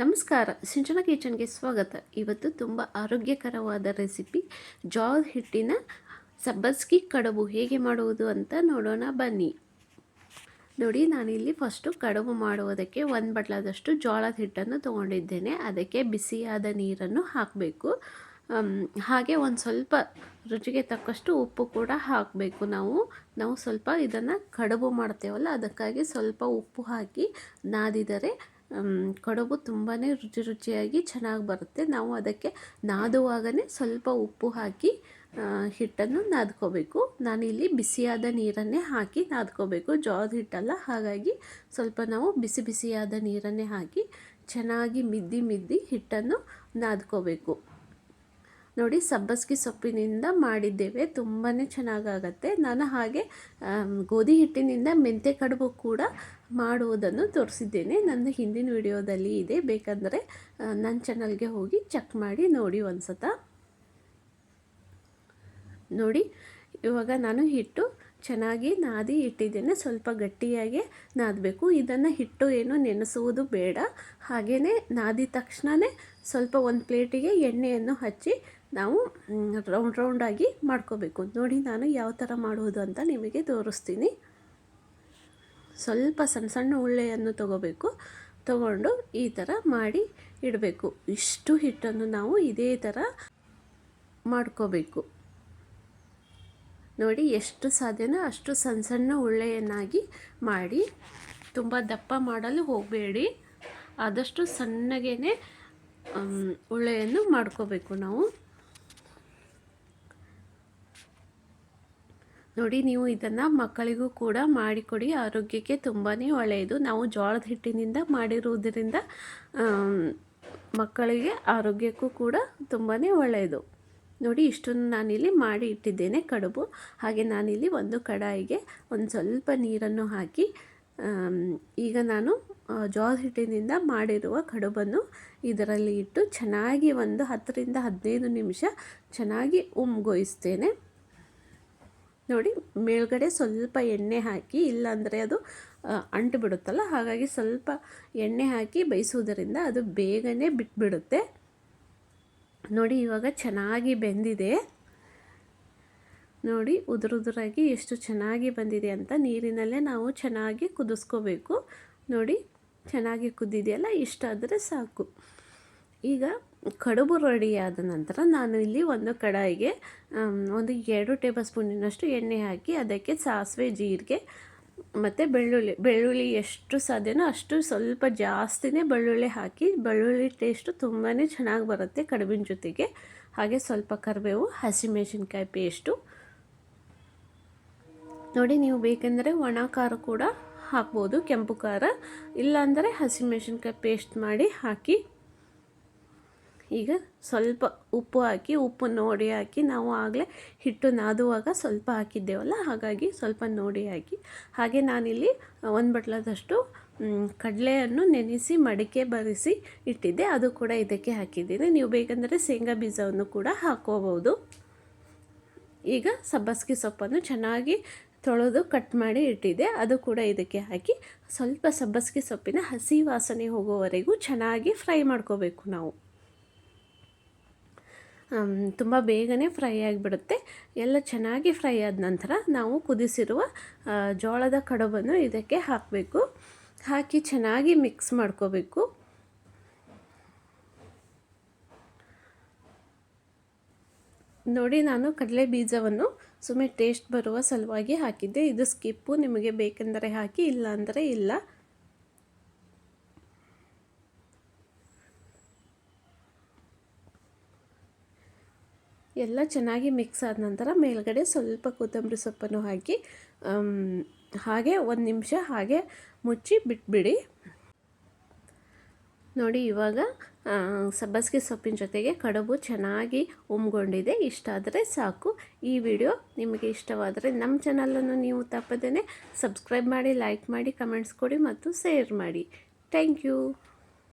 ನಮಸ್ಕಾರ. ಸಿಂಚನ ಕಿಚನ್ಗೆ ಸ್ವಾಗತ. ಇವತ್ತು ತುಂಬ ಆರೋಗ್ಯಕರವಾದ ರೆಸಿಪಿ ಜೋಳದ ಹಿಟ್ಟಿನ ಸಬ್ಬಸ್ಗಿ ಕಡುಬು ಹೇಗೆ ಮಾಡುವುದು ಅಂತ ನೋಡೋಣ ಬನ್ನಿ. ನೋಡಿ, ನಾನಿಲ್ಲಿ ಫಸ್ಟು ಕಡುಬು ಮಾಡುವುದಕ್ಕೆ ಒಂದು ಬಟ್ಲದಷ್ಟು ಜೋಳದ ಹಿಟ್ಟನ್ನು ತೊಗೊಂಡಿದ್ದೇನೆ. ಅದಕ್ಕೆ ಬಿಸಿಯಾದ ನೀರನ್ನು ಹಾಕಬೇಕು. ಹಾಗೆ ಒಂದು ಸ್ವಲ್ಪ ರುಚಿಗೆ ತಕ್ಕಷ್ಟು ಉಪ್ಪು ಕೂಡ ಹಾಕಬೇಕು ನಾವು. ನಾವು ಸ್ವಲ್ಪ ಇದನ್ನು ಕಡುಬು ಮಾಡ್ತೇವಲ್ಲ, ಅದಕ್ಕಾಗಿ ಸ್ವಲ್ಪ ಉಪ್ಪು ಹಾಕಿ ನಾದಿದರೆ ಕಡುಬು ತುಂಬಾ ರುಚಿ ರುಚಿಯಾಗಿ ಚೆನ್ನಾಗಿ ಬರುತ್ತೆ. ನಾವು ಅದಕ್ಕೆ ನಾದುವಾಗಲೇ ಸ್ವಲ್ಪ ಉಪ್ಪು ಹಾಕಿ ಹಿಟ್ಟನ್ನು ನಾದ್ಕೋಬೇಕು. ನಾನಿಲ್ಲಿ ಬಿಸಿಯಾದ ನೀರನ್ನೇ ಹಾಕಿ ನಾದ್ಕೋಬೇಕು. ಜೋಳದ ಹಿಟ್ಟಲ್ಲ, ಹಾಗಾಗಿ ಸ್ವಲ್ಪ ನಾವು ಬಿಸಿ ಬಿಸಿಯಾದ ನೀರನ್ನೇ ಹಾಕಿ ಚೆನ್ನಾಗಿ ಮಿದ್ದಿ ಮಿದ್ದಿ ಹಿಟ್ಟನ್ನು ನಾದ್ಕೋಬೇಕು. ನೋಡಿ ಸಬ್ಬಸ್ಗಿ ಸೊಪ್ಪಿನಿಂದ ಮಾಡಿದ್ದೇವೆ. ತುಂಬಾ ಚೆನ್ನಾಗಾಗತ್ತೆ. ನಾನು ಹಾಗೆ ಗೋಧಿ ಹಿಟ್ಟಿನಿಂದ ಮೆಂತೆ ಕಡುಬು ಕೂಡ ಮಾಡುವುದನ್ನು ತೋರಿಸಿದ್ದೇನೆ. ನನ್ನ ಹಿಂದಿನ ವಿಡಿಯೋದಲ್ಲಿ ಇದೆ. ಬೇಕಂದರೆ ನನ್ನ ಚಾನಲ್ಗೆ ಹೋಗಿ ಚೆಕ್ ಮಾಡಿ ನೋಡಿ ಒಂದ್ಸತ. ನೋಡಿ, ಇವಾಗ ನಾನು ಹಿಟ್ಟು ಚೆನ್ನಾಗಿ ನಾದಿ ಇಟ್ಟಿದ್ದೇನೆ. ಸ್ವಲ್ಪ ಗಟ್ಟಿಯಾಗಿ ನಾದಬೇಕು. ಇದನ್ನು ಹಿಟ್ಟು ಏನು ನೆನೆಸುವುದು ಬೇಡ. ಹಾಗೆಯೇ ನಾದಿದ ತಕ್ಷಣವೇ ಸ್ವಲ್ಪ ಒಂದು ಪ್ಲೇಟಿಗೆ ಎಣ್ಣೆಯನ್ನು ಹಚ್ಚಿ ನಾವು ರೌಂಡ್ ರೌಂಡಾಗಿ ಮಾಡ್ಕೋಬೇಕು. ನೋಡಿ ನಾನು ಯಾವ ಥರ ಮಾಡುವುದು ಅಂತ ನಿಮಗೆ ತೋರಿಸ್ತೀನಿ. ಸ್ವಲ್ಪ ಸಣ್ಣ ಸಣ್ಣ ಉಳ್ಳೆಯನ್ನು ತಗೋಬೇಕು. ತಗೊಂಡು ಈ ಥರ ಮಾಡಿ ಇಡಬೇಕು. ಇಷ್ಟು ಹಿಟ್ಟನ್ನು ನಾವು ಇದೇ ಥರ ಮಾಡ್ಕೋಬೇಕು. ನೋಡಿ ಎಷ್ಟು ಸಾಧ್ಯನೋ ಅಷ್ಟು ಸಣ್ಣ ಸಣ್ಣ ಉಳ್ಳೆಯನ್ನಾಗಿ ಮಾಡಿ ತುಂಬ ದಪ್ಪ ಮಾಡಲು ಹೋಗಬೇಡಿ. ಆದಷ್ಟು ಸಣ್ಣಗೇ ಉಳ್ಳೆಯನ್ನು ಮಾಡ್ಕೋಬೇಕು ನಾವು. ನೋಡಿ, ನೀವು ಇದನ್ನು ಮಕ್ಕಳಿಗೂ ಕೂಡ ಮಾಡಿಕೊಡಿ. ಆರೋಗ್ಯಕ್ಕೆ ತುಂಬಾ ಒಳ್ಳೆಯದು. ನಾವು ಜೋಳದ ಹಿಟ್ಟಿನಿಂದ ಮಾಡಿರುವುದರಿಂದ ಮಕ್ಕಳಿಗೆ ಆರೋಗ್ಯಕ್ಕೂ ಕೂಡ ತುಂಬಾ ಒಳ್ಳೆಯದು. ನೋಡಿ, ಇಷ್ಟನ್ನು ನಾನಿಲ್ಲಿ ಮಾಡಿ ಇಟ್ಟಿದ್ದೇನೆ ಕಡುಬು. ಹಾಗೆ ನಾನಿಲ್ಲಿ ಒಂದು ಕಡಾಯಿಗೆ ಒಂದು ಸ್ವಲ್ಪ ನೀರನ್ನು ಹಾಕಿ ಈಗ ನಾನು ಜೋಳದ ಹಿಟ್ಟಿನಿಂದ ಮಾಡಿರುವ ಕಡುಬನ್ನು ಇದರಲ್ಲಿ ಇಟ್ಟು ಚೆನ್ನಾಗಿ ಒಂದು ಹತ್ತರಿಂದ ಹದಿನೈದು ನಿಮಿಷ ಚೆನ್ನಾಗಿ ಉಮ್ಗೊಯಿಸ್ತೇನೆ. ನೋಡಿ, ಮೇಲ್ಗಡೆ ಸ್ವಲ್ಪ ಎಣ್ಣೆ ಹಾಕಿ, ಇಲ್ಲಾಂದರೆ ಅದು ಅಂಟು ಬಿಡುತ್ತಲ್ಲ ಹಾಗಾಗಿ ಸ್ವಲ್ಪ ಎಣ್ಣೆ ಹಾಕಿ ಬೇಯಿಸುವುದರಿಂದ ಅದು ಬೇಗನೆ ಬಿಟ್ಬಿಡುತ್ತೆ. ನೋಡಿ, ಇವಾಗ ಚೆನ್ನಾಗಿ ಬೆಂದಿದೆ. ನೋಡಿ, ಉದುರುದುರಾಗಿ ಎಷ್ಟು ಚೆನ್ನಾಗಿ ಬಂದಿದೆ ಅಂತ ನೀರಿನಲ್ಲೇ ನಾವು ಚೆನ್ನಾಗಿ ಕುದಿಸ್ಕೋಬೇಕು. ನೋಡಿ, ಚೆನ್ನಾಗಿ ಕುದ್ದಿದೆಯಲ್ಲ? ಇಷ್ಟಾದರೆ ಸಾಕು. ಈಗ ಕಡುಬು ರೆಡಿಯಾದ ನಂತರ ನಾನು ಇಲ್ಲಿ ಒಂದು ಕಡಾಯಿಗೆ ಒಂದು ಎರಡು ಟೇಬಲ್ ಸ್ಪೂನಿನಷ್ಟು ಎಣ್ಣೆ ಹಾಕಿ ಅದಕ್ಕೆ ಸಾಸಿವೆ, ಜೀರಿಗೆ ಮತ್ತು ಬೆಳ್ಳುಳ್ಳಿ. ಬೆಳ್ಳುಳ್ಳಿ ಎಷ್ಟು ಸಾಧ್ಯನೋ ಅಷ್ಟು ಸ್ವಲ್ಪ ಜಾಸ್ತಿನೇ ಬೆಳ್ಳುಳ್ಳಿ ಹಾಕಿ, ಬೆಳ್ಳುಳ್ಳಿ ಟೇಸ್ಟು ತುಂಬಾ ಚೆನ್ನಾಗಿ ಬರುತ್ತೆ ಕಡುಬಿನ ಜೊತೆಗೆ. ಹಾಗೆ ಸ್ವಲ್ಪ ಕರಿಬೇವು, ಹಸಿಮೆಣಸಿನ್ಕಾಯಿ ಪೇಸ್ಟು ನೋಡಿ, ನೀವು ಬೇಕೆಂದರೆ ಒಣ ಖಾರ ಕೂಡ ಹಾಕ್ಬೋದು, ಕೆಂಪು ಖಾರ. ಇಲ್ಲಾಂದರೆ ಹಸಿಮೆಣಸಿನ್ಕಾಯಿ ಪೇಸ್ಟ್ ಮಾಡಿ ಹಾಕಿ ಈಗ ಸ್ವಲ್ಪ ಉಪ್ಪು ಹಾಕಿ, ಉಪ್ಪು ನೋಡಿ ಹಾಕಿ, ನಾವು ಆಗಲೇ ಹಿಟ್ಟು ನಾದುವಾಗ ಸ್ವಲ್ಪ ಹಾಕಿದ್ದೇವಲ್ಲ, ಹಾಗಾಗಿ ಸ್ವಲ್ಪ ನೋಡಿ ಹಾಕಿ. ಹಾಗೆ ನಾನಿಲ್ಲಿ ಒಂದು ಬಟ್ಲದಷ್ಟು ಕಡಲೆಯನ್ನು ನೆನೆಸಿ, ಮಡಿಕೆ ಬರಿಸಿ ಇಟ್ಟಿದ್ದೆ. ಅದು ಕೂಡ ಇದಕ್ಕೆ ಹಾಕಿದ್ದೀನಿ. ನೀವು ಬೇಕಂದರೆ ಶೇಂಗಾ ಬೀಜವನ್ನು ಕೂಡ ಹಾಕೋಬೋದು ಈಗ ಸಬ್ಬಸ್ಗೆ ಸೊಪ್ಪನ್ನು ಚೆನ್ನಾಗಿ ತೊಳೆದು ಕಟ್ ಮಾಡಿ ಇಟ್ಟಿದ್ದೆ. ಅದು ಕೂಡ ಇದಕ್ಕೆ ಹಾಕಿ ಸ್ವಲ್ಪ ಸಬ್ಬಸ್ಗೆ ಸೊಪ್ಪಿನ ಹಸಿ ವಾಸನೆ ಹೋಗೋವರೆಗೂ ಚೆನ್ನಾಗಿ ಫ್ರೈ ಮಾಡ್ಕೋಬೇಕು ನಾವು. ತುಂಬ ಬೇಗನೆ ಫ್ರೈ ಆಗಿಬಿಡುತ್ತೆ. ಎಲ್ಲ ಚೆನ್ನಾಗಿ ಫ್ರೈ ಆದ ನಂತರ ನಾವು ಕುದಿಸಿರುವ ಜೋಳದ ಕಡುಬನ್ನು ಇದಕ್ಕೆ ಹಾಕಬೇಕು. ಹಾಕಿ ಚೆನ್ನಾಗಿ ಮಿಕ್ಸ್ ಮಾಡ್ಕೋಬೇಕು. ನೋಡಿ, ನಾನು ಕಡಲೆ ಬೀಜವನ್ನು ಸುಮ್ಮನೆ ಟೇಸ್ಟ್ ಬರುವ ಸಲುವಾಗಿ ಹಾಕಿದ್ದೆ. ಇದು ಸ್ಕಿಪ್ಪು ನಿಮಗೆ ಬೇಕೆಂದರೆ ಹಾಕಿ ಇಲ್ಲ ಅಂದರೆ ಇಲ್ಲ. ಎಲ್ಲ ಚೆನ್ನಾಗಿ ಮಿಕ್ಸ್ ಆದ ನಂತರ ಮೇಲ್ಗಡೆ ಸ್ವಲ್ಪ ಕೊತ್ತಂಬರಿ ಸೊಪ್ಪನ್ನು ಹಾಕಿ ಹಾಗೆ ಒಂದು ನಿಮಿಷ ಹಾಗೆ ಮುಚ್ಚಿ ಬಿಟ್ಬಿಡಿ. ನೋಡಿ ಇವಾಗ ಸಬ್ಬಸಿಗೆ ಸೊಪ್ಪಿನ ಜೊತೆಗೆ ಕಡುಬು ಚೆನ್ನಾಗಿ ಉಮ್ಗೊಂಡಿದೆ. ಇಷ್ಟಾದರೆ ಸಾಕು. ಈ ವಿಡಿಯೋ ನಿಮಗೆ ಇಷ್ಟವಾದರೆ ನಮ್ಮ ಚಾನಲನ್ನು ನೀವು ತಪ್ಪದೇ ಸಬ್ಸ್ಕ್ರೈಬ್ ಮಾಡಿ ಲೈಕ್ ಮಾಡಿ ಕಮೆಂಟ್ಸ್ ಕೊಡಿ ಮತ್ತು ಶೇರ್ ಮಾಡಿ. Thank you